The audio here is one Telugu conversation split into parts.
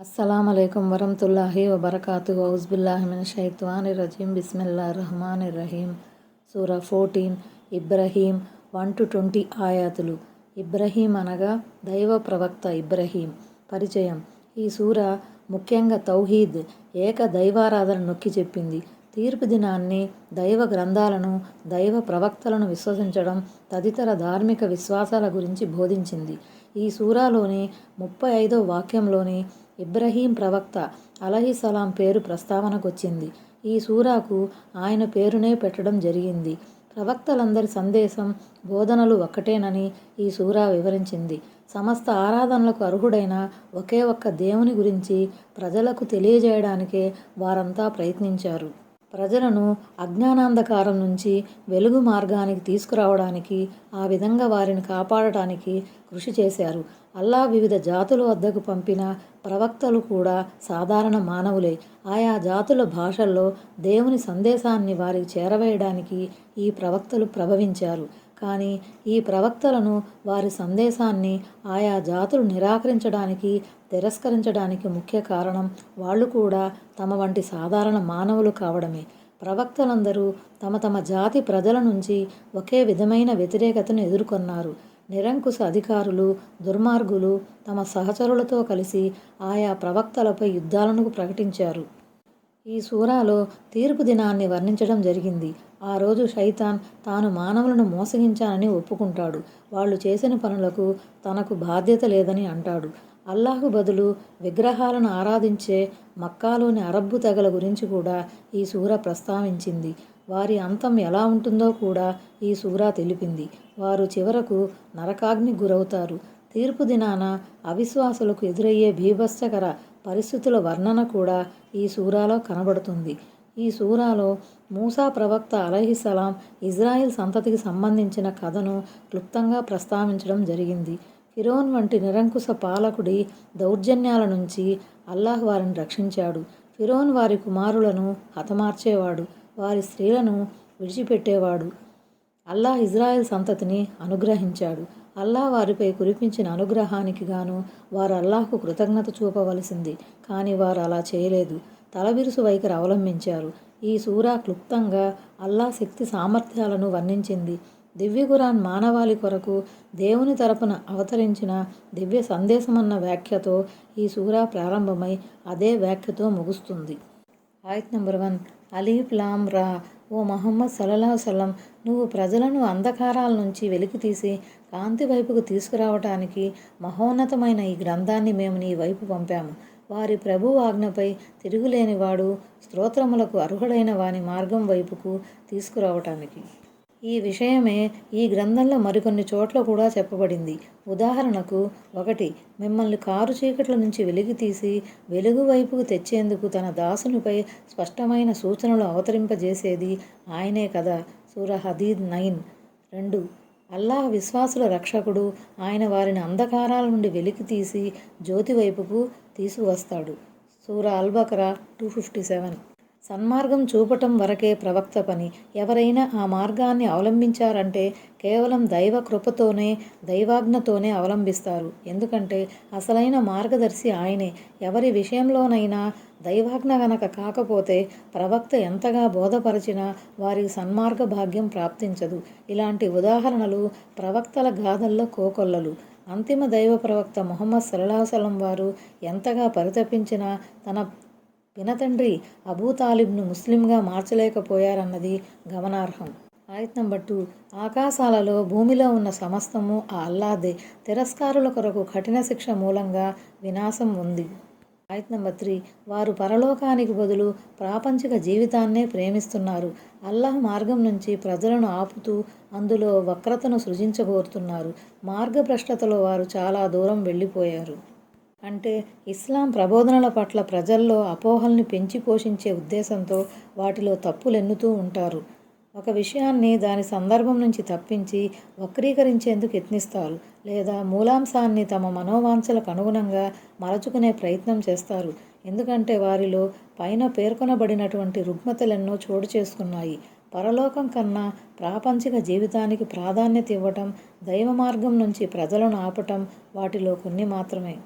అస్సలం అయికం వరహతుల్లాహి వబర్కాతు హౌజ్బుల్లాహిమిన్ షైత్వాని రజీం బిస్మిల్లా రహమాన్ రహీం సూర fourteen. Ibrahim. One two twenty ఆయాతులు. Ibrahim అనగా దైవ ప్రవక్త ఇబ్రహీం. పరిచయం. ఈ సూర ముఖ్యంగా తౌహీద్ ఏక దైవారాధన నొక్కి చెప్పింది. తీర్పు దినాన్ని దైవ గ్రంథాలను దైవ ప్రవక్తలను విశ్వసించడం తదితర ధార్మిక విశ్వాసాల గురించి బోధించింది. ఈ సూరాలోని ముప్పై ఐదో వాక్యంలోని ఇబ్రహీం ప్రవక్త అలహిసలాం పేరు ప్రస్తావనకొచ్చింది. ఈ సూరాకు ఆయన పేరునే పెట్టడం జరిగింది. ప్రవక్తలందరి సందేశం బోధనలు ఒక్కటేనని ఈ సూరా వివరించింది. సమస్త ఆరాధనలకు అర్హుడైన ఒకే ఒక్క దేవుని గురించి ప్రజలకు తెలియజేయడానికే వారంతా ప్రయత్నించారు. ప్రజలను అజ్ఞానాంధకారం నుంచి వెలుగు మార్గానికి తీసుకురావడానికి ఆ విధంగా వారిని కాపాడటానికి కృషి చేశారు. అల్లా వివిధ జాతుల వద్దకు పంపిన ప్రవక్తలు కూడా సాధారణ మానవులే. ఆయా జాతుల భాషల్లో దేవుని సందేశాన్ని వారికి చేరవేయడానికి ఈ ప్రవక్తలు ప్రభవించారు. కానీ ఈ ప్రవక్తలను వారి సందేశాన్ని ఆయా జాతులు నిరాకరించడానికి తిరస్కరించడానికి ముఖ్య కారణం వాళ్ళు కూడా తమ వంటి సాధారణ మానవులు కావడమే. ప్రవక్తలందరూ తమ తమ జాతి ప్రజల నుంచి ఒకే విధమైన వ్యతిరేకతను ఎదుర్కొన్నారు. నిరంకుశ అధికారులు దుర్మార్గులు తమ సహచరులతో కలిసి ఆయా ప్రవక్తలపై యుద్ధాలను ప్రకటించారు. ఈ సూరాలో తీర్పు దినాన్ని వర్ణించడం జరిగింది. ఆ రోజు షైతాన్ తాను మానవులను మోసగించానని ఒప్పుకుంటాడు. వాళ్ళు చేసిన పనులకు తనకు బాధ్యత లేదని అంటాడు. అల్లాహు బదులు విగ్రహాలను ఆరాధించే మక్కాలోని అరబ్బు తెగల గురించి కూడా ఈ సూర ప్రస్తావించింది. వారి అంతం ఎలా ఉంటుందో కూడా ఈ సూరా తెలిపింది. వారు చివరకు నరకాగ్ని గురవుతారు. తీర్పు దినాన అవిశ్వాసులకు ఎదురయ్యే భీభత్సకర పరిస్థితుల వర్ణన కూడా ఈ సూరాలో కనబడుతుంది. ఈ సూరాలో మూసా ప్రవక్త అలహిసలాం ఇజ్రాయిల్ సంతతికి సంబంధించిన కథను క్లుప్తంగా ప్రస్తావించడం జరిగింది. ఫిరోన్ వంటి నిరంకుశ పాలకుడి దౌర్జన్యాల నుంచి అల్లాహ్ వారిని రక్షించాడు. ఫిరోన్ వారి కుమారులను హతమార్చేవాడు. వారి స్త్రీలను విడిచిపెట్టేవాడు. అల్లాహ్ ఇజ్రాయెల్ సంతతిని అనుగ్రహించాడు. అల్లా వారిపై కురిపించిన అనుగ్రహానికి గాను వారు అల్లాహ్కు కృతజ్ఞత చూపవలసింది. కానీ వారు అలా చేయలేదు. తలబిరుసు వైఖరి అవలంబించారు. ఈ సూరా క్లుప్తంగా అల్లా శక్తి సామర్థ్యాలను వర్ణించింది. దివ్యగురాన్ మానవాళి కొరకు దేవుని తరపున అవతరించిన దివ్య సందేశమన్న వ్యాఖ్యతో ఈ సూరా ప్రారంభమై అదే వ్యాఖ్యతో ముగుస్తుంది. ఆయత్ నెంబర్ వన్ అలీఫ్ లామ్ రా. ఓ మహమ్మద్ సల్లల్లాహు నువ్వు ప్రజలను అంధకారాల నుంచి వెలికితీసి కాంతి వైపుకు తీసుకురావటానికి మహోన్నతమైన ఈ గ్రంథాన్ని మేము నీ వైపు పంపాము. వారి ప్రభు ఆజ్ఞపై తిరుగులేనివాడు స్తోత్రములకు అర్హుడైన వాని మార్గం వైపుకు తీసుకురావటానికి ఈ విషయమే ఈ గ్రంథంలో మరికొన్ని చోట్ల కూడా చెప్పబడింది. ఉదాహరణకు ఒకటి మిమ్మల్ని కారు చీకట్ల నుంచి వెలికి తీసి వెలుగు వైపుకు తెచ్చేందుకు తన దాసునిపై స్పష్టమైన సూచనలు అవతరింపజేసేది ఆయనే కదా? సూర హదీద్ నైన్. రెండు అల్లాహ్ విశ్వాసుల రక్షకుడు ఆయన వారిని అంధకారాల నుండి వెలికి తీసి జ్యోతి వైపుకు తీసుకువస్తాడు. సూర అల్బకరా టూ ఫిఫ్టీ సెవెన్. సన్మార్గం చూపటం వరకే ప్రవక్త పని. ఎవరైనా ఆ మార్గాన్ని అవలంబించారంటే కేవలం దైవ కృపతోనే దైవాజ్ఞతోనే అవలంబిస్తారు. ఎందుకంటే అసలైన మార్గదర్శి ఆయనే. ఎవరి విషయంలోనైనా దైవాజ్ఞ గనక కాకపోతే ప్రవక్త ఎంతగా బోధపరచినా వారికి సన్మార్గ భాగ్యం ప్రాప్తించదు. ఇలాంటి ఉదాహరణలు ప్రవక్తల గాథల్లో కోకొల్లలు. అంతిమ దైవ ప్రవక్త మొహమ్మద్ సల్లాహసలం వారు ఎంతగా పరితపించినా తన పినతండ్రి అబూ తాలిబ్ను ముస్లింగా మార్చలేకపోయారన్నది గమనార్హం. ఆయత్నం బట్టు ఆకాశాలలో భూమిలో ఉన్న సమస్తము ఆ అల్లాదే తిరస్కారుల కొరకు కఠిన శిక్ష మూలంగా వినాశం ఉంది. ఆయత్ నంబర్ త్రీ వారు పరలోకానికి బదులు ప్రాపంచిక జీవితాన్నే ప్రేమిస్తున్నారు. అల్లాహ్ మార్గం నుంచి ప్రజలను ఆపుతూ అందులో వక్రతను సృజించగోరుతున్నారు. మార్గభ్రష్టతలో వారు చాలా దూరం వెళ్ళిపోయారు. అంటే ఇస్లాం ప్రబోధనల పట్ల ప్రజల్లో అపోహల్ని పెంచి పోషించే ఉద్దేశంతో వాటిలో తప్పులు ఎన్నుతూ ఉంటారు. ఒక విషయాన్ని దాని సందర్భం నుంచి తప్పించి వక్రీకరించేందుకు యత్నిస్తారు లేదా మూలాంశాన్ని తమ మనోవాంఛలకు అనుగుణంగా మరచుకునే ప్రయత్నం చేస్తారు. ఎందుకంటే వారిలో పైన పేర్కొనబడినటువంటి రుగ్మతలెన్నో చోటు చేసుకున్నాయి. పరలోకం కన్నా ప్రాపంచిక జీవితానికి ప్రాధాన్యత ఇవ్వటం దైవ మార్గం నుంచి ప్రజలను ఆపటం వాటిలో కొన్ని మాత్రమే.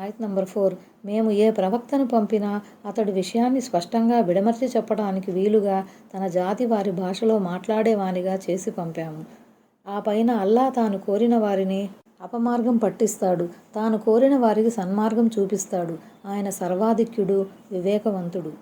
ఆయత్ నంబర్ ఫోర్ మేము ఏ ప్రవక్తను పంపినా అతడు విషయాన్ని స్పష్టంగా విడమర్చి చెప్పడానికి వీలుగా తన జాతి వారి భాషలో మాట్లాడేవానిగా చేసి పంపాము. ఆ పైన అల్లా తాను కోరిన వారిని అపమార్గం పట్టిస్తాడు. తాను కోరిన వారికి సన్మార్గం చూపిస్తాడు. ఆయన సర్వాధిక్యుడు వివేకవంతుడు.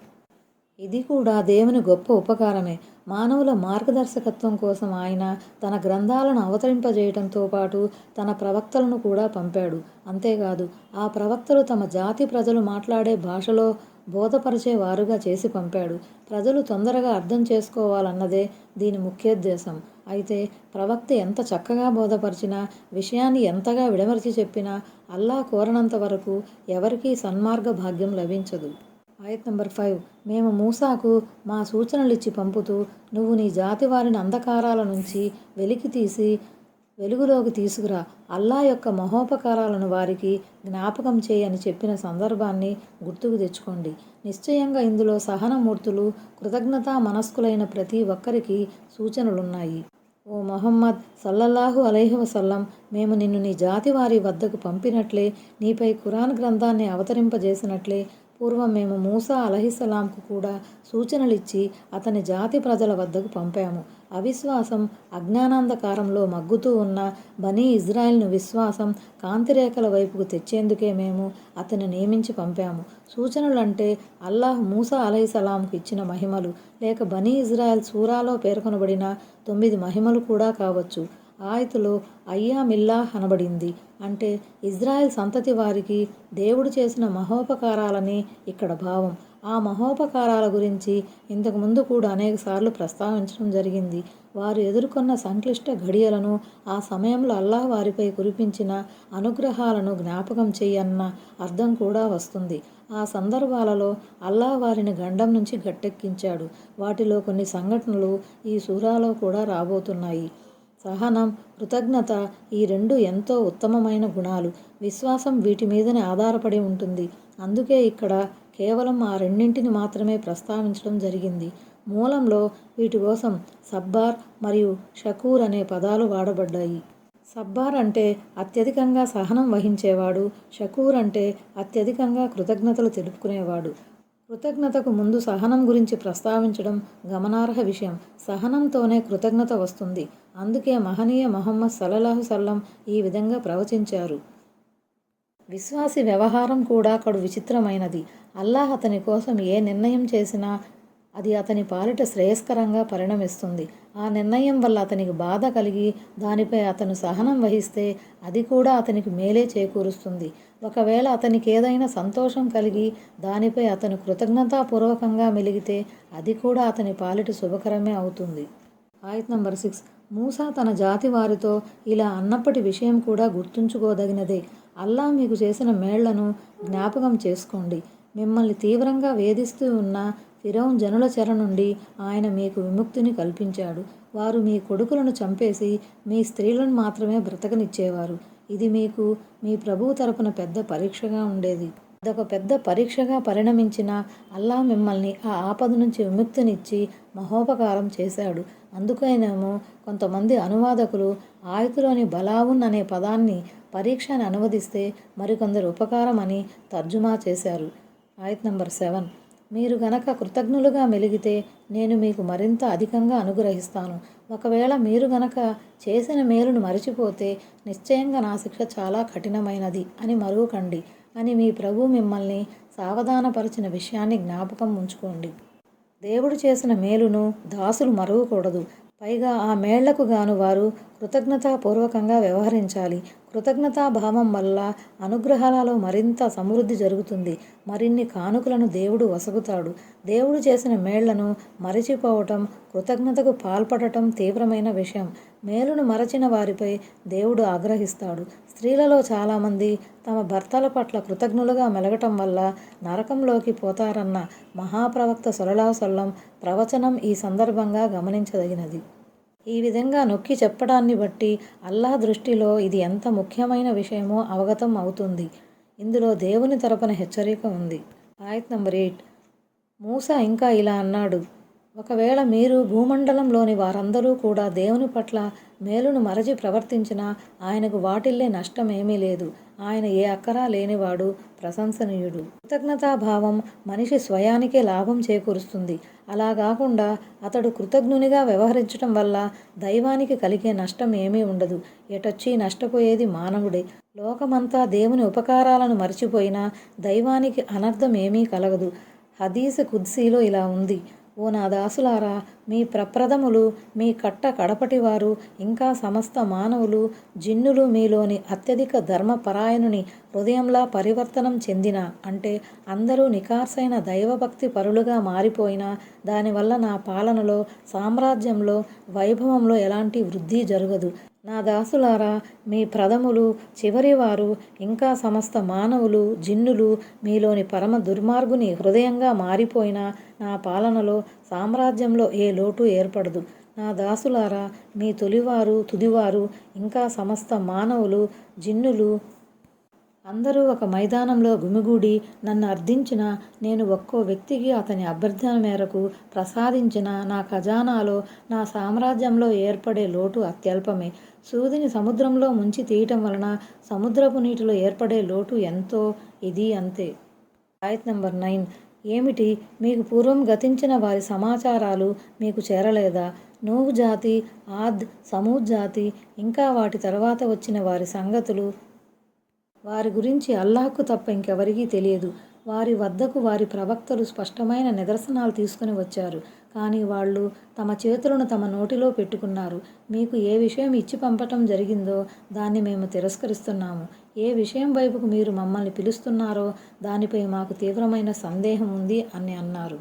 ఇది కూడా దేవుని గొప్ప ఉపకారమే. మానవుల మార్గదర్శకత్వం కోసం ఆయన తన గ్రంథాలను అవతరింపజేయటంతో పాటు తన ప్రవక్తలను కూడా పంపాడు. అంతేకాదు ఆ ప్రవక్తలు తమ జాతి ప్రజలు మాట్లాడే భాషలో బోధపరిచే వారుగా చేసి పంపాడు. ప్రజలు తొందరగా అర్థం చేసుకోవాలన్నదే దీని ముఖ్యోద్దేశం. అయితే ప్రవక్త ఎంత చక్కగా బోధపరిచినా విషయాన్ని ఎంతగా విడమర్చి చెప్పినా అల్లా కోరనంత వరకు ఎవరికీ సన్మార్గ భాగ్యం లభించదు. ఆయత్ నంబర్ ఫైవ్. మేము మూసాకు మా సూచనలు ఇచ్చి పంపుతూ నువ్వు నీ జాతి వారిని అంధకారాల నుంచి వెలికి తీసి వెలుగులోకి తీసుకురా. అల్లా యొక్క మహోపకారాలను వారికి జ్ఞాపకం చేయని చెప్పిన సందర్భాన్ని గుర్తుకు తెచ్చుకోండి. నిశ్చయంగా ఇందులో సహనమూర్తులు కృతజ్ఞతా మనస్కులైన ప్రతి ఒక్కరికి సూచనలున్నాయి. ఓ మొహమ్మద్ సల్లల్లాహు అలైహి వసల్లం మేము నిన్ను నీ జాతి వారి వద్దకు పంపినట్లే నీపై ఖురాన్ గ్రంథాన్ని అవతరింపజేసినట్లే పూర్వం మేము మూసా అలహిసలాంకు కూడా సూచనలిచ్చి అతని జాతి ప్రజల వద్దకు పంపాము. అవిశ్వాసం అజ్ఞానాంధకారంలో మగ్గుతూ ఉన్న బనీ ఇజ్రాయిల్ను విశ్వాసం కాంతిరేఖల వైపుకు తెచ్చేందుకే మేము అతన్ని నియమించి పంపాము. సూచనలు అంటే అల్లాహ్ మూసా అలహిసలాంకు ఇచ్చిన మహిమలు లేక బనీ ఇజ్రాయెల్ సూరాలో పేర్కొనబడిన తొమ్మిది మహిమలు కూడా కావచ్చు. ఆయతులో అయ్యామిల్లా అనబడింది. అంటే ఇజ్రాయెల్ సంతతి వారికి దేవుడు చేసిన మహోపకారాలని ఇక్కడ భావం. ఆ మహోపకారాల గురించి ఇంతకుముందు కూడా అనేకసార్లు ప్రస్తావించడం జరిగింది. వారు ఎదుర్కొన్న సంక్లిష్ట ఘడియలను ఆ సమయంలో అల్లాహ్ వారిపై కురిపించిన అనుగ్రహాలను జ్ఞాపకం చేయన్న అర్థం కూడా వస్తుంది. ఆ సందర్భాలలో అల్లాహ్ వారిని గండం నుంచి గట్టెక్కించాడు. వాటిలో కొన్ని సంఘటనలు ఈ సూరాలో కూడా రాబోతున్నాయి. సహనం కృతజ్ఞత ఈ రెండు ఎంతో ఉత్తమమైన గుణాలు. విశ్వాసం వీటి మీదనే ఆధారపడి ఉంటుంది. అందుకే ఇక్కడ కేవలం ఆ రెండింటిని మాత్రమే ప్రస్తావించడం జరిగింది. మూలంలో వీటి కోసం సబ్బార్ మరియు షకూర్ అనే పదాలు వాడబడ్డాయి. సబ్బార్ అంటే అత్యధికంగా సహనం వహించేవాడు షకూర్ అంటే అత్యధికంగా కృతజ్ఞతలు తెలుపుకునేవాడు. కృతజ్ఞతకు ముందు సహనం గురించి ప్రస్తావించడం గమనార్హ విషయం. సహనంతోనే కృతజ్ఞత వస్తుంది. అందుకే మహనీయ మొహమ్మద్ సల్లల్లాహు సల్లం ఈ విధంగా ప్రవచించారు. విశ్వాసి వ్యవహారం కూడా అక్కడ విచిత్రమైనది. అల్లాహ్ అతని కోసం ఏ నిర్ణయం చేసినా అది అతని పాలిట శ్రేయస్కరంగా పరిణమిస్తుంది. ఆ నిర్ణయం వల్ల అతనికి బాధ కలిగి దానిపై అతను సహనం వహిస్తే అది కూడా అతనికి మేలే చేకూరుస్తుంది. ఒకవేళ అతనికి ఏదైనా సంతోషం కలిగి దానిపై అతను కృతజ్ఞతాపూర్వకంగా మెలిగితే అది కూడా అతని పాలిట శుభకరమే అవుతుంది. ఆయత్ నంబర్ సిక్స్. మూసా తన జాతి వారితో ఇలా అన్నప్పటి విషయం కూడా గుర్తుంచుకోదగినదే. అల్లా మీకు చేసిన మేళ్ళను జ్ఞాపకం చేసుకోండి. మిమ్మల్ని తీవ్రంగా వేధిస్తూ ఉన్న ఫిరౌన్ జనుల చెర నుండి ఆయన మీకు విముక్తిని కల్పించాడు. వారు మీ కొడుకులను చంపేసి మీ స్త్రీలను మాత్రమే బ్రతకనిచ్చేవారు. ఇది మీకు మీ ప్రభువు తరపున పెద్ద పరీక్షగా ఉండేది. అదొక పెద్ద పరీక్షగా పరిణమించిన అల్లా మిమ్మల్ని ఆ ఆపద నుంచి విముక్తినిచ్చి మహోపకారం చేశాడు. అందుకనేమో కొంతమంది అనువాదకులు ఆయుతులోని బలావున్ అనే పదాన్ని పరీక్ష అని అనువదిస్తే మరికొందరు ఉపకారం అని తర్జుమా చేశారు. ఆయత్ నంబర్ సెవెన్. మీరు గనక కృతజ్ఞులుగా మెలిగితే నేను మీకు మరింత అధికంగా అనుగ్రహిస్తాను. ఒకవేళ మీరు గనక చేసిన మేలును మరిచిపోతే నిశ్చయంగా నా శిక్ష చాలా కఠినమైనది అని మరువకండి అని మీ ప్రభు మిమ్మల్ని సావధానపరిచిన విషయాన్ని జ్ఞాపకం ఉంచుకోండి. దేవుడు చేసిన మేలును దాసులు మరువకూడదు. పైగా ఆ మేళ్ళకు గాను వారు కృతజ్ఞతాపూర్వకంగా వ్యవహరించాలి. కృతజ్ఞతాభావం వల్ల అనుగ్రహాలలో మరింత సమృద్ధి జరుగుతుంది. మరిన్ని కానుకలను దేవుడు వసగుతాడు. దేవుడు చేసిన మేళ్ళను మరచిపోవటం కృతజ్ఞతకు పాల్పడటం తీవ్రమైన విషయం. మేలును మరచిన వారిపై దేవుడు ఆగ్రహిస్తాడు. స్త్రీలలో చాలామంది తమ భర్తల పట్ల కృతజ్ఞులుగా మెలగటం వల్ల నరకంలోకి పోతారన్న మహాప్రవక్త సొలలాసల్లం ప్రవచనం ఈ సందర్భంగా గమనించదగినది. ఈ విధంగా నొక్కి చెప్పడాన్ని బట్టి అల్లాహ్ దృష్టిలో ఇది ఎంత ముఖ్యమైన విషయమో అవగతం అవుతుంది. ఇందులో దేవుని తరపున హెచ్చరిక ఉంది. ఆయత్ నంబర్ ఎయిట్. మూస ఇంకా ఇలా అన్నాడు. ఒకవేళ మీరు భూమండలంలోని వారందరూ కూడా దేవుని పట్ల మేలును మరచి ప్రవర్తించినా ఆయనకు వాటిల్లే నష్టం ఏమీ లేదు. ఆయన ఏ అక్కరా లేనివాడు ప్రశంసనీయుడు. కృతజ్ఞతాభావం మనిషి స్వయానికే లాభం చేకూరుస్తుంది. అలా కాకుండా అతడు కృతజ్ఞునిగా వ్యవహరించటం వల్ల దైవానికి కలిగే నష్టం ఏమీ ఉండదు. ఎటొచ్చి నష్టపోయేది మానవుడే. లోకమంతా దేవుని ఉపకారాలను మర్చిపోయినా దైవానికి అనర్థం ఏమీ కలగదు. హదీస్ కుద్సీలో ఇలా ఉంది. ఓ నా దాసులారా మీ ప్రప్రథములు మీ కట్ట కడపటివారు ఇంకా సమస్త మానవులు జిన్నులు మీలోని అత్యధిక ధర్మపరాయణుని హృదయంలా పరివర్తనం చెందిన అంటే అందరూ నికార్సైన దైవభక్తి పరులుగా మారిపోయినా దానివల్ల నా పాలనలో సామ్రాజ్యంలో వైభవంలో ఎలాంటి వృద్ధి జరగదు. నా దాసులారా మీ ప్రథములు చివరివారు ఇంకా సమస్త మానవులు జిన్నులు మీలోని పరమ దుర్మార్గుని హృదయంగా మారిపోయిన నా పాలనలో సామ్రాజ్యంలో ఏ లోటు ఏర్పడదు. నా దాసులారా మీ తొలివారు తుదివారు ఇంకా సమస్త మానవులు జిన్నులు అందరూ ఒక మైదానంలో గుమిగూడి నన్ను అర్థించిన నేను ఒక్కో వ్యక్తికి అతని అభ్యర్థన మేరకు ప్రసాదించిన నా ఖజానాలో నా సామ్రాజ్యంలో ఏర్పడే లోటు అత్యల్పమే. సూదిని సముద్రంలో ముంచి తీయటం వలన సముద్రపు నీటిలో ఏర్పడే లోటు ఎంతో? ఇది అంతే. ఆయత్ నెంబర్ నైన్. ఏమిటి? మీకు పూర్వం గతించిన వారి సమాచారాలు మీకు చేరలేదా? నూహు జాతి ఆద్ సమూద్ జాతి ఇంకా వాటి తర్వాత వచ్చిన వారి సంగతులు? వారి గురించి అల్లాహ్కు తప్ప ఇంకెవరికీ తెలియదు. వారి వద్దకు వారి ప్రవక్తలు స్పష్టమైన నిదర్శనాలు తీసుకుని వచ్చారు. కానీ వాళ్ళు తమ చేతులను తమ నోటిలో పెట్టుకున్నారు. మీకు ఏ విషయం ఇచ్చి పంపటం జరిగిందో దాన్ని మేము తిరస్కరిస్తున్నాము. ఏ విషయం వైపుకు మీరు మమ్మల్ని పిలుస్తున్నారో దానిపై మాకు తీవ్రమైన సందేహం ఉంది అని అన్నారు.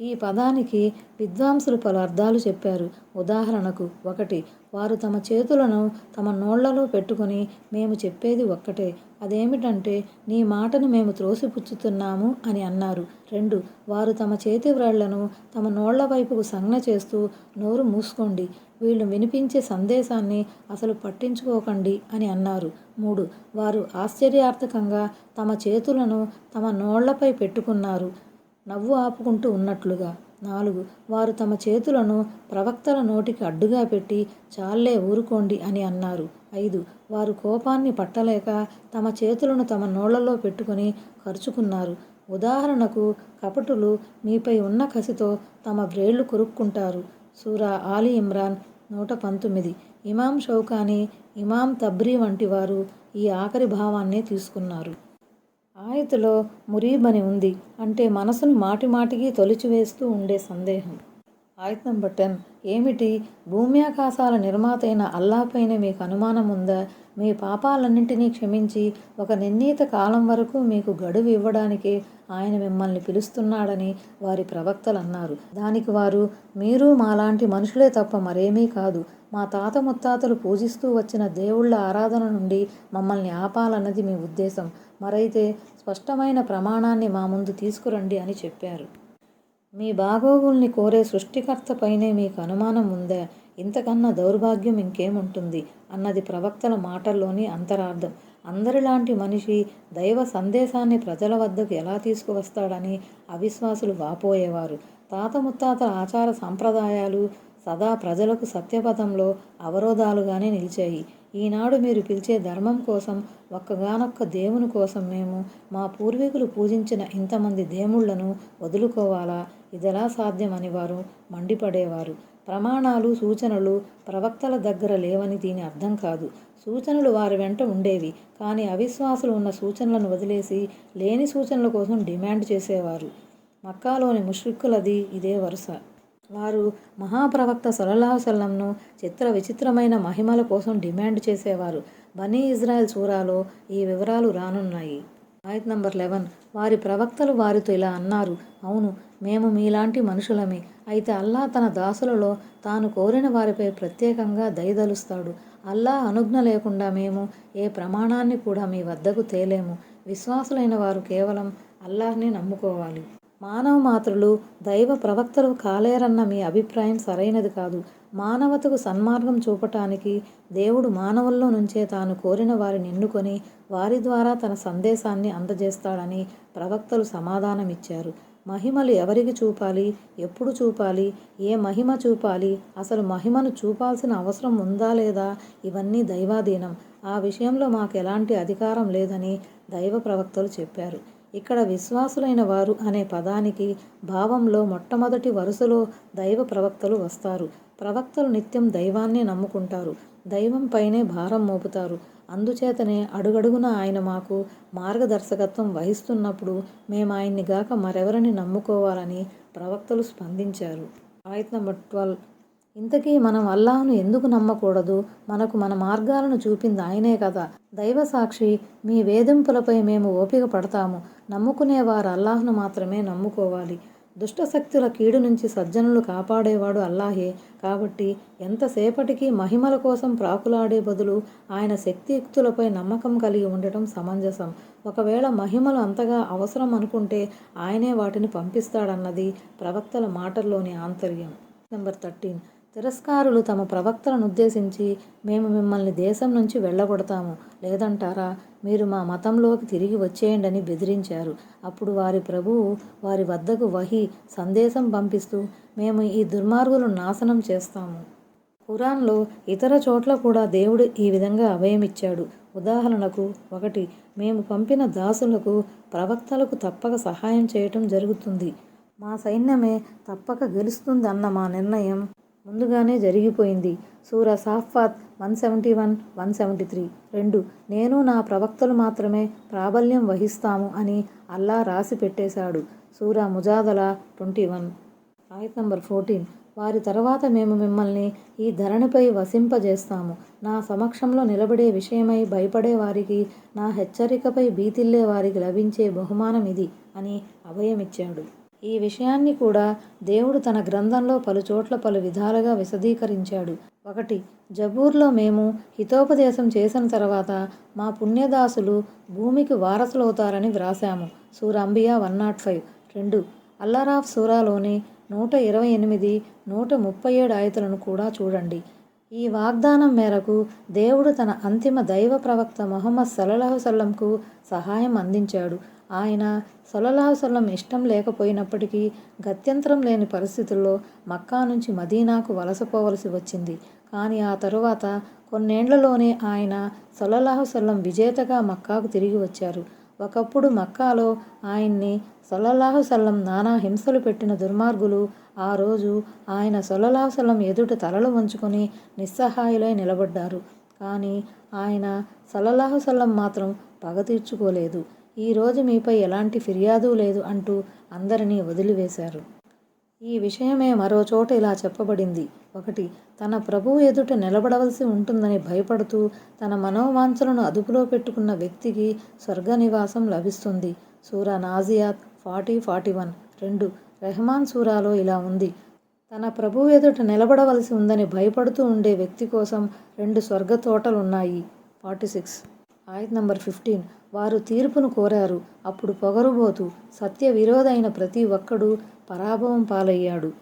ఈ పదానికి విద్వాంసులు పలు అర్థాలు చెప్పారు. ఉదాహరణకు ఒకటి వారు తమ చేతులను తమ నోళ్ళలో పెట్టుకుని మేము చెప్పేది ఒక్కటే. అదేమిటంటే నీ మాటను మేము త్రోసిపుచ్చుతున్నాము అని అన్నారు. రెండు వారు తమ చేతి వ్రేళ్ళను తమ నోళ్ళ వైపుకు సంజ్ఞ చేస్తూ నోరు మూసుకోండి. వీళ్ళు వినిపించే సందేశాన్ని అసలు పట్టించుకోకండి అని అన్నారు. మూడు వారు ఆశ్చర్యార్థకంగా తమ చేతులను తమ నోళ్ళపై పెట్టుకున్నారు. నవ్వు ఆపుకుంటూ ఉన్నట్లుగా. నాలుగు వారు తమ చేతులను ప్రవక్తల నోటికి అడ్డుగా పెట్టి చాలే ఊరుకోండి అని అన్నారు. ఐదు. వారు కోపాన్ని పట్టలేక తమ చేతులను తమ నోళ్ళలో పెట్టుకొని ఖర్చుకున్నారు ఉదాహరణకు కపటులు మీపై ఉన్న కసితో తమ వ్రేళ్ళు కొరుక్కుంటారు. సూరా ఆలి ఇమ్రాన్ నూట పంతొమ్మిది. ఇమాం షౌకాని ఇమాం తబ్రీ వంటి వారు ఈ ఆఖరి భావాన్నే తీసుకున్నారు. ఆయతలో మురీబని ఉంది అంటే మనసును మాటిమాటికి తొలిచివేస్తూ ఉండే సందేహం. ఆయత్ నంబర్ టెన్ ఏమిటి? భూమ్యాకాశాల నిర్మాత అయిన అల్లాపైన మీకు అనుమానం ఉందా? మీ పాపాలన్నింటినీ క్షమించి ఒక నిర్ణీత కాలం వరకు మీకు గడువు ఇవ్వడానికి ఆయన మిమ్మల్ని పిలుస్తున్నాడని వారి ప్రవక్తలు అన్నారు. దానికి వారు మీరు మాలాంటి మనుషులే తప్ప మరేమీ కాదు. మా తాత ముత్తాతలు పూజిస్తూ వచ్చిన దేవుళ్ళ ఆరాధన నుండి మమ్మల్ని ఆపాలన్నది మీ ఉద్దేశం. మరైతే స్పష్టమైన ప్రమాణాన్ని మా ముందు తీసుకురండి అని చెప్పారు. మీ బాగోగుల్ని కోరే సృష్టికర్తపైనే మీకు అనుమానం ఉందా? ఇంతకన్నా దౌర్భాగ్యం ఇంకేముంటుంది? అన్నది ప్రవక్తల మాటల్లోని అంతరార్థం. అందరిలాంటి మనిషి దైవ సందేశాన్ని ప్రజల వద్దకు ఎలా తీసుకువస్తాడని అవిశ్వాసులు వాపోయేవారు. తాత ముత్తాతల ఆచార సంప్రదాయాలు సదా ప్రజలకు సత్యపథంలో అవరోధాలుగానే నిలిచాయి. ఈనాడు మీరు పిలిచే ధర్మం కోసం ఒక్కగానొక్క దేవుని కోసం మేము మా పూర్వీకులు పూజించిన ఇంతమంది దేవుళ్ళను వదులుకోవాలా? ఇదెలా సాధ్యమని వారు మండిపడేవారు. ప్రమాణాలు సూచనలు ప్రవక్తల దగ్గర లేవని దీని అర్థం కాదు. సూచనలు వారి వెంట ఉండేవి కానీ అవిశ్వాసులు ఉన్న సూచనలను వదిలేసి లేని సూచనల కోసం డిమాండ్ చేసేవారు. మక్కాలోని ముష్రిక్కులది ఇదే వరుస. వారు మహాప్రవక్త సలల్లాహుసల్లంను చిత్ర విచిత్రమైన మహిమల కోసం డిమాండ్ చేసేవారు. బనీ ఇజ్రాయెల్ సూరాలో ఈ వివరాలు రానున్నాయి. ఆయత్ నంబర్ లెవెన్. వారి ప్రవక్తలు వారితో ఇలా అన్నారు అవును మేము మీలాంటి మనుషులమే. అయితే అల్లా తన దాసులలో తాను కోరిన వారిపై ప్రత్యేకంగా దయదలుస్తాడు అల్లా అనుజ్ఞ లేకుండా మేము ఏ ప్రమాణాన్ని కూడా మీ వద్దకు తేలేము. విశ్వాసులైన వారు కేవలం అల్లాహ్ని నమ్ముకోవాలి. మానవ మాత్రులు దైవ ప్రవక్తలు కాలేరన్న మీ అభిప్రాయం సరైనది కాదు. మానవతకు సన్మార్గం చూపటానికి దేవుడు మానవుల్లో నుంచే తాను కోరిన వారిని ఎన్నుకొని వారి ద్వారా తన సందేశాన్ని అందజేస్తాడని ప్రవక్తలు సమాధానమిచ్చారు. మహిమలు ఎవరికి చూపాలి? ఎప్పుడు చూపాలి? ఏ మహిమ చూపాలి? అసలు మహిమను చూపాల్సిన అవసరం ఉందా లేదా? ఇవన్నీ దైవాధీనం. ఆ విషయంలో మాకు ఎలాంటి అధికారం లేదని దైవ ప్రవక్తలు చెప్పారు. ఇక్కడ విశ్వాసులైన వారు అనే పదానికి భావంలో మొట్టమొదటి వరుసలో దైవ ప్రవక్తలు వస్తారు. ప్రవక్తలు నిత్యం దైవాన్ని నమ్ముకుంటారు. దైవంపైనే భారం మోపుతారు. అందుచేతనే అడుగడుగున ఆయన మాకు మార్గదర్శకత్వం వహిస్తున్నప్పుడు మేము ఆయన్ని గాక మరెవరిని నమ్ముకోవాలని ప్రవక్తలు స్పందించారు. ఆయత్ నెంబర్ ట్వెల్వ్. ఇంతకీ మనం అల్లాహ్ను ఎందుకు నమ్మకూడదు? మనకు మన మార్గాలను చూపింది ఆయనే కదా. దైవ సాక్షి మీ వేధింపులపై మేము ఓపిక పడతాము. నమ్ముకునేవారు అల్లాహ్ను మాత్రమే నమ్ముకోవాలి. దుష్టశక్తుల కీడు నుంచి సజ్జనులు కాపాడేవాడు అల్లాహే. కాబట్టి ఎంతసేపటికి మహిమల కోసం ప్రాకులాడే బదులు ఆయన శక్తియుక్తులపై నమ్మకం కలిగి ఉండటం సమంజసం. ఒకవేళ మహిమలు అంతగా అవసరం అనుకుంటే ఆయనే వాటిని పంపిస్తాడన్నది ప్రవక్తల మాటల్లోని ఆంతర్యం. Number thirteen. తిరస్కారులు తమ ప్రవక్తలను ఉద్దేశించి మేము మిమ్మల్ని దేశం నుంచి వెళ్ళగొడతాము. లేదంటారా? మీరు మా మతంలోకి తిరిగి వచ్చేయండి అని బెదిరించారు. అప్పుడు వారి ప్రభువు వారి వద్దకు వహి సందేశం పంపిస్తూ మేము ఈ దుర్మార్గులను నాశనం చేస్తాము. ఖురాన్లో ఇతర చోట్ల కూడా దేవుడు ఈ విధంగా అభయమిచ్చాడు. ఉదాహరణకు ఒకటి మేము పంపిన దాసులకు ప్రవక్తలకు తప్పక సహాయం చేయటం జరుగుతుంది. మా సైన్యమే తప్పక గెలుస్తుంది అన్న మా నిర్ణయం. ముందుగానే జరిగిపోయింది. సూర Saffat one seventy one one seventy three. రెండు నేను నా ప్రవక్తలు మాత్రమే ప్రాబల్యం వహిస్తాము అని అల్లా రాసి పెట్టేశాడు. సూర ముజాదల ట్వంటీ వన్. ఆయత్ నంబర్ ఫోర్టీన్. వారి తర్వాత మేము మిమ్మల్ని ఈ ధరణిపై వసింపజేస్తాము. నా సమక్షంలో నిలబడే విషయమై భయపడే వారికి నా హెచ్చరికపై బీతిల్లే వారికి లభించే బహుమానం ఇది అని అభయమిచ్చాడు. ఈ విషయాన్ని కూడా దేవుడు తన గ్రంథంలో పలుచోట్ల పలు విధాలుగా విశదీకరించాడు. ఒకటి జబూర్లో మేము హితోపదేశం చేసిన తర్వాత మా పుణ్యదాసులు భూమికి వారసులవుతారని వ్రాసాము. సూరాంబియా వన్ నాట్ ఫైవ్. రెండు అల్లారాఫ్ సూరాలోని నూట ఇరవై ఎనిమిది నూట ముప్పై ఏడు ఆయతులను కూడా చూడండి. ఈ వాగ్దానం మేరకు దేవుడు తన అంతిమ దైవ ప్రవక్త మొహమ్మద్ సల్లల్లాహు సల్లంకు సహాయం అందించాడు. ఆయన సల్లల్లాహు సల్లం ఇష్టం లేకపోయినప్పటికీ గత్యంతరం లేని పరిస్థితుల్లో మక్కా నుంచి మదీనాకు వలసపోవలసి వచ్చింది. కానీ ఆ తరువాత కొన్నేండ్లలోనే ఆయన సల్లల్లాహు సల్లం విజేతగా మక్కాకు తిరిగి వచ్చారు. ఒకప్పుడు మక్కాలో ఆయన్ని సల్లల్లాహు సల్లం నానా హింసలు పెట్టిన దుర్మార్గులు ఆ రోజు ఆయన సల్లల్లాహు ఎదుట తలలు వంచుకొని నిస్సహాయులై నిలబడ్డారు. కానీ ఆయన సల్లల్లాహు మాత్రం పగ తీర్చుకోలేదు. ఈరోజు మీపై ఎలాంటి ఫిర్యాదు లేదు అంటూ అందరినీ వదిలివేశారు. ఈ విషయమే మరో చోట ఇలా చెప్పబడింది. ఒకటి తన ప్రభువు ఎదుట నిలబడవలసి ఉంటుందని భయపడుతూ తన మనోవాంఛలను అదుపులో పెట్టుకున్న వ్యక్తికి స్వర్గ నివాసం లభిస్తుంది. సూరా నాజియాత్ ఫార్టీ ఫార్టీ వన్. రెండు రెహమాన్ సూరాలో ఇలా ఉంది. తన ప్రభువు ఎదుట నిలబడవలసి ఉందని భయపడుతూ ఉండే వ్యక్తి కోసం రెండు స్వర్గ తోటలున్నాయి ఫార్టీ సిక్స్. ఆయత్ నంబర్ ఫిఫ్టీన్. వారు తీర్పును కోరారు. అప్పుడు పొగరుబోతూ సత్య విరోధైన ప్రతి ఒక్కడు పరాభవం పాలయ్యాడు.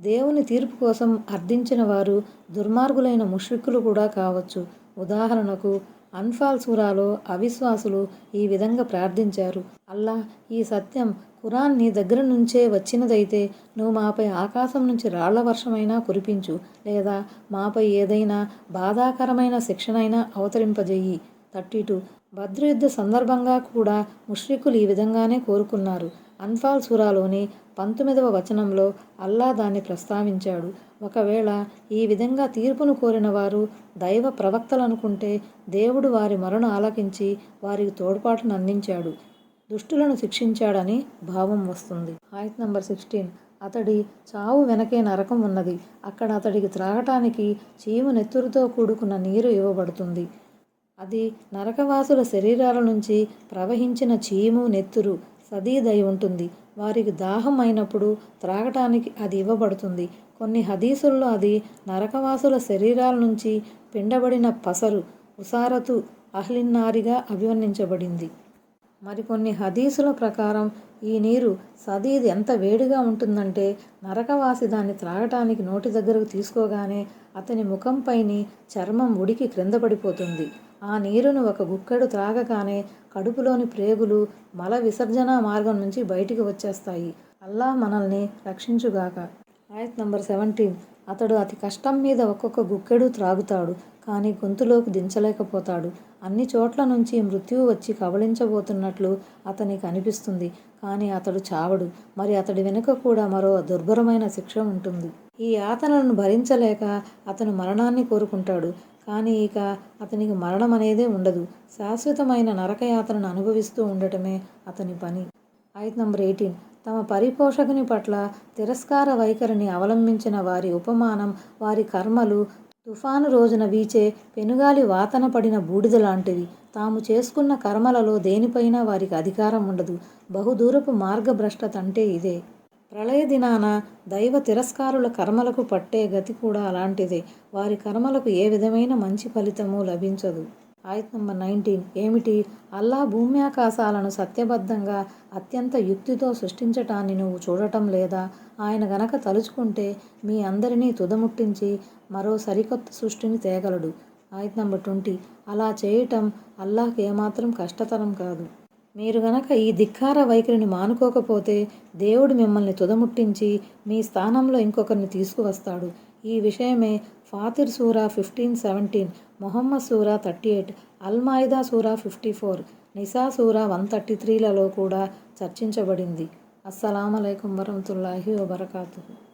దేవుని తీర్పు కోసం అర్థించిన వారు దుర్మార్గులైన ముష్రిక్కులు కూడా కావచ్చు. ఉదాహరణకు అన్ఫాల్ సూరాలో అవిశ్వాసులు ఈ విధంగా ప్రార్థించారు. అల్లా ఈ సత్యం ఖురాన్ నీ దగ్గర నుంచే వచ్చినదైతే నువ్వు మాపై ఆకాశం నుంచి రాళ్ళ వర్షమైనా కురిపించు లేదా మాపై ఏదైనా బాధాకరమైన శిక్షణైనా అవతరింపజేయి. థర్టీ టూ భద్రయుద్ధ సందర్భంగా కూడా ముష్రికులు ఈ విధంగానే కోరుకున్నారు. అన్ఫాల్ సూరాలోని పంతొమ్మిదవ వచనంలో అల్లా దాన్ని ప్రస్తావించాడు. ఒకవేళ ఈ విధంగా తీర్పును కోరిన వారు దైవ ప్రవక్తలు అనుకుంటే దేవుడు వారి మరణ ఆలకించి వారికి తోడ్పాటును అందించాడు. దుష్టులను శిక్షించాడని భావం వస్తుంది. ఆయత్ నంబర్ సిక్స్టీన్. అతడి చావు వెనకే నరకం ఉన్నది. అక్కడ అతడికి త్రాగటానికి చీము నెత్తురుతో కూడుకున్న నీరు ఇవ్వబడుతుంది. అది నరకవాసుల శరీరాల నుంచి ప్రవహించిన చీము నెత్తురు సదీదై ఉంటుంది. వారికి దాహం అయినప్పుడు త్రాగటానికి అది ఇవ్వబడుతుంది. కొన్ని హదీసుల్లో అది నరకవాసుల శరీరాల నుంచి పిండబడిన పసరు ఉసారతు అహ్లిన్నారిగా అభివర్ణించబడింది. మరికొన్ని హదీసుల ప్రకారం ఈ నీరు సదీద్ ఎంత వేడిగా ఉంటుందంటే నరకవాసి దాన్ని త్రాగటానికి నోటి దగ్గరకు తీసుకోగానే అతని ముఖంపైని చర్మం ఉడికి క్రింద పడిపోతుంది. ఆ నీరును ఒక గుక్కెడు త్రాగగానే కడుపులోని ప్రేగులు మల విసర్జన మార్గం నుంచి బయటికి వచ్చేస్తాయి. అల్లా మనల్ని రక్షించుగాక. ఆయత్ నంబర్ సెవెంటీన్. అతడు అతి కష్టం మీద ఒక్కొక్క గుక్కెడు త్రాగుతాడు కానీ గొంతులోకి దించలేకపోతాడు. అన్ని చోట్ల నుంచి మృత్యువు వచ్చి కబళించబోతున్నట్లు అతనికి అనిపిస్తుంది కానీ అతడు చావడు. మరి అతడి వెనుక కూడా మరో దుర్భరమైన శిక్ష ఉంటుంది. ఈ యాతనలను భరించలేక అతను మరణాన్ని కోరుకుంటాడు కానీ ఇక అతనికి మరణం అనేదే ఉండదు. శాశ్వతమైన నరకయాతనను అనుభవిస్తూ ఉండటమే అతని పని. ఐదు నంబర్ ఎయిటీన్. తమ పరిపోషకుని పట్ల తిరస్కార వైఖరిని అవలంబించిన వారి ఉపమానం వారి కర్మలు తుఫాను రోజున వీచే పెనుగాలి వాతన పడిన బూడిద లాంటివి తాము చేసుకున్న కర్మలలో దేనిపైన వారికి అధికారం ఉండదు. బహుదూరపు మార్గభ్రష్టత అంటే ఇదే. ప్రళయ దినాన దైవ తిరస్కారుల కర్మలకు పట్టే గతి కూడా అలాంటిదే. వారి కర్మలకు ఏ విధమైన మంచి ఫలితము లభించదు. ఆయత్ నంబర్ నైన్టీన్. ఏమిటి? అల్లా భూమి ఆకాశాలను సత్యబద్ధంగా అత్యంత యుక్తితో సృష్టించటాన్ని నువ్వు చూడటం లేదా? ఆయన గనక తలుచుకుంటే మీ అందరినీ తుదముట్టించి మరో సరికొత్త సృష్టిని తేగలడు. ఆయత్ నంబర్ ట్వంటీ. అలా చేయటం అల్లాహ్ ఏమాత్రం కష్టతరం కాదు. మీరు గనక ఈ ధిక్కార వైఖరిని మానుకోకపోతే దేవుడు మిమ్మల్ని తుదముట్టించి మీ స్థానంలో ఇంకొకరిని తీసుకువస్తాడు. ఈ విషయమే ఫాతిర్ సూరా ఫిఫ్టీన్ సెవెంటీన్ మొహమ్మద్ సూరా థర్టీ ఎయిట్ అల్మాయిదా సూరా ఫిఫ్టీ ఫోర్ నిసా సూరా వన్ థర్టీ త్రీలలో కూడా చర్చించబడింది. అస్సలం అయికం వరహతుల్లాహి వబర్కాతు